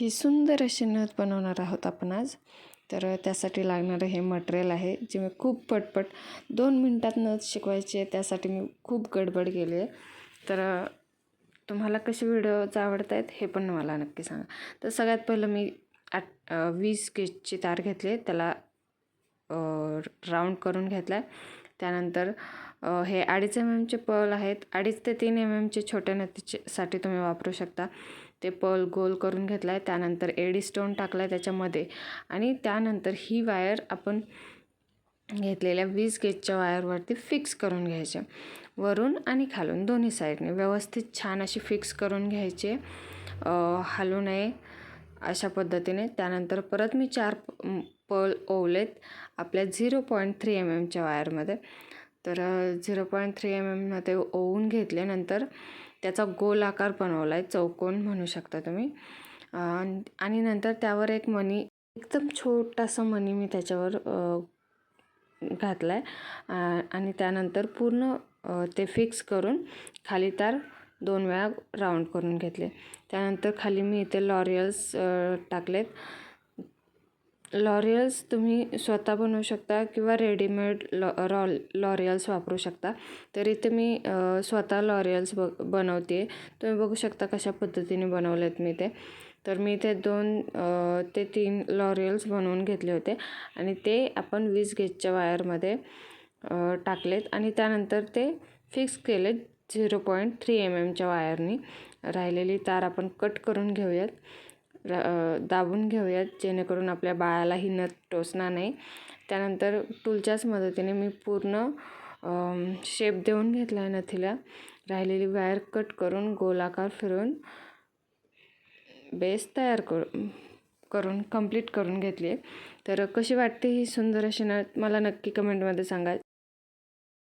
ही सुंदर अशी नथ बनवणार आहोत आपण आज. तर त्यासाठी लागणारं हे मटेरियल आहे जे मी खूप पटपट दोन मिनटात नथ शिकवायची आहे त्यासाठी मी खूप गडबड केली आहे. तर तुम्हाला कसे व्हिडिओज आवडत आहेत हे पण मला नक्की सांगा. तर सगळ्यात पहिलं मी आठ वीस केजची तार घेतली त्याला राऊंड करून घेतला आहे त्यानंतर हे अडीच एम एमचे पल आहेत. अडीच ते तीन एम एमचे छोट्या नथीचे तुम्ही वापरू शकता. ते पल गोल करून घेतला आहे त्यानंतर एडी स्टोन टाकला आहे त्याच्यामध्ये. आणि त्यानंतर ही वायर आपण घेतलेल्या वीस गेजच्या वायरवरती फिक्स करून घ्यायचे. वरून आणि खालून दोन्ही साईडने व्यवस्थित छान अशी फिक्स करून घ्यायचे. हलू नये अशा पद्धतीने. त्यानंतर परत मी चार पल ओवलेत आपल्या झिरो पॉईंट थ्री एम एमच्या वायरमध्ये. तर झिरो पॉईंट थ्री एम एममध्ये ओवून घेतल्यानंतर त्याचा गोल आकार बनवला आहे चौकोन म्हणू शकता तुम्ही. आणि नंतर त्यावर एक मणी एकदम छोटासा मणी मी त्याच्यावर घातला आहे आणि त्यानंतर पूर्ण ते फिक्स करून खाली तार दोन वेळा राऊंड करून घेतले. त्यानंतर खाली मी इथे लॉरियल्स टाकलेत. लॉरियल्स तुम्ही स्वतः बनवू शकता किंवा रेडीमेड लॉ रॉ लॉरियल्स वापरू शकता. तर इथे मी स्वतः लॉरियल्स ब बनवते. आहे तुम्ही बघू शकता कशा पद्धतीने बनवले आहेत मी ते. तर मी ते दोन ते तीन लॉरियल्स बनवून घेतले होते. आणि ते आपण वीस गेजच्या वायरमध्ये टाकलेत. आणि त्यानंतर ते फिक्स केलेत झिरो पॉईंट थ्री एम एमच्या वायरनी. राहिलेली तार आपण कट करून घेऊयात. दाबून घेऊयात जेणेकरून आपल्या बाळालाही नथ टोचणार नाही. त्यानंतर टूलच्याच मदतीने मी पूर्ण शेप देऊन घेतला आहे नथीला. राहिलेली वायर कट करून गोलाकार फिरून बेस तयार करू करून कंप्लीट करून घेतली आहे तर कशी वाटते ही सुंदर अशी नथ? मला नक्की कमेंटमध्ये सांगा.